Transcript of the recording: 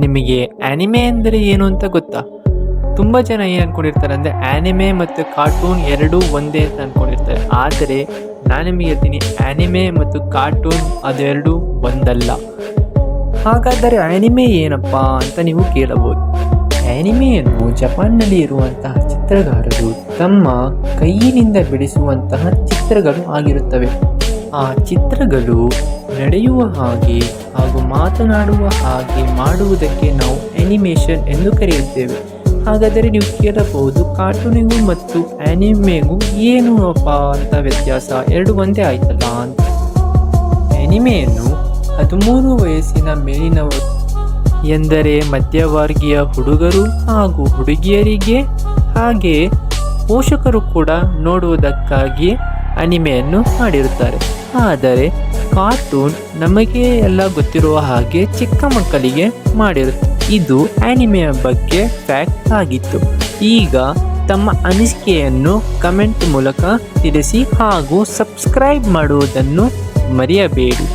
ನಿಮಗೆ ಆ್ಯನಿಮೆ ಅಂದರೆ ಏನು ಅಂತ ಗೊತ್ತಾ? ತುಂಬ ಜನ ಏನು ಅಂದ್ಕೊಂಡಿರ್ತಾರೆ ಅಂದರೆ ಆ್ಯನಿಮೆ ಮತ್ತು ಕಾರ್ಟೂನ್ ಎರಡೂ ಒಂದೇ ಅಂತ ಅಂದ್ಕೊಂಡಿರ್ತಾರೆ ಆದರೆ ನಾನು ನಿಮಗೆ ಹೇಳ್ತೀನಿ ಆ್ಯನಿಮೆ ಮತ್ತು ಕಾರ್ಟೂನ್ ಅದೆರಡೂ ಒಂದಲ್ಲ. ಹಾಗಾದರೆ ಆ್ಯನಿಮೆ ಏನಪ್ಪಾ ಅಂತ ನೀವು ಕೇಳಬಹುದು. ಆ್ಯನಿಮೆಯನ್ನು ಜಪಾನ್ನಲ್ಲಿ ಇರುವಂತಹ ಚಿತ್ರಗಾರರು ತಮ್ಮ ಕೈಯಿನಿಂದ ಬಿಡಿಸುವಂತಹ ಚಿತ್ರಗಳು ಆಗಿರುತ್ತವೆ. ಆ ಚಿತ್ರಗಳು ನಡೆಯುವ ಹಾಗೆ ಹಾಗೂ ಮಾತನಾಡುವ ಹಾಗೆ ಮಾಡುವುದಕ್ಕೆ ನಾವು ಆ್ಯನಿಮೇಷನ್ ಎಂದು ಕರೆಯುತ್ತೇವೆ. ಹಾಗಾದರೆ ನೀವು ಕೇಳಬಹುದು ಕಾರ್ಟೂನಿಗೂ ಮತ್ತು ಆ್ಯನಿಮೆಗೂ ಏನು ಅಪ್ಪ ಅಂತ ವ್ಯತ್ಯಾಸ ಎರಡು ಒಂದೇ ಆಯ್ತಲ್ಲ ಅಂತ. ಆ್ಯನಿಮೆಯನ್ನು ಹದಿಮೂರು ವಯಸ್ಸಿನ ಮೇಲಿನವರು ಎಂದರೆ ಮಧ್ಯವರ್ಗೀಯ ಹುಡುಗರು ಹಾಗೂ ಹುಡುಗಿಯರಿಗೆ, ಹಾಗೆ ಪೋಷಕರು ಕೂಡ ನೋಡುವುದಕ್ಕಾಗಿ ಅನಿಮೆಯನ್ನು ಮಾಡಿರುತ್ತಾರೆ. ಆದರೆ ಕಾರ್ಟೂನ್ ನಮಗೆ ಎಲ್ಲ ಗೊತ್ತಿರುವ ಹಾಗೆ ಚಿಕ್ಕ ಮಕ್ಕಳಿಗೆ ಮಾಡಿರುತ್ತೆ ಇದು ಆನಿಮೆಯ ಬಗ್ಗೆ ಫ್ಯಾಕ್ಟ್ ಆಗಿತ್ತು. ಈಗ ತಮ್ಮ ಅನಿಸಿಕೆಯನ್ನು ಕಮೆಂಟ್ ಮೂಲಕ ತಿಳಿಸಿ ಹಾಗೂ ಸಬ್ಸ್ಕ್ರೈಬ್ ಮಾಡುವುದನ್ನು ಮರೆಯಬೇಡಿ.